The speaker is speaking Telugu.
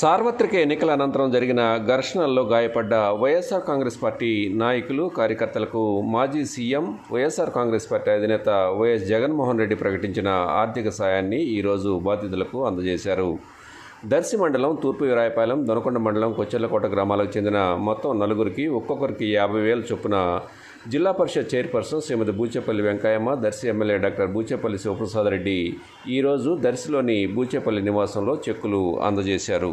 సార్వత్రిక ఎన్నికల అనంతరం జరిగిన ఘర్షణల్లో గాయపడ్డ వైఎస్ఆర్ కాంగ్రెస్ పార్టీ నాయకులు కార్యకర్తలకు మాజీ సీఎం వైఎస్ఆర్ కాంగ్రెస్ పార్టీ అధినేత వైఎస్ జగన్మోహన్ రెడ్డి ప్రకటించిన ఆర్థిక సాయాన్ని ఈరోజు బాధితులకు అందజేశారు. దర్శి మండలం తూర్పు వీరాయపాలెం దొనకొండ మండలం కొచ్చెర్లకోట గ్రామాలకు చెందిన మొత్తం నలుగురికి ఒక్కొక్కరికి యాభై వేల చొప్పున zilla parishad chairperson Srimathi Buchepalli Venkayamma Darsi MLA doctor Buchepalli Sivaprasad Reddy ఈరోజు దర్శిలోని బూచేపల్లి నివాసంలో చెక్కులు అందజేశారు.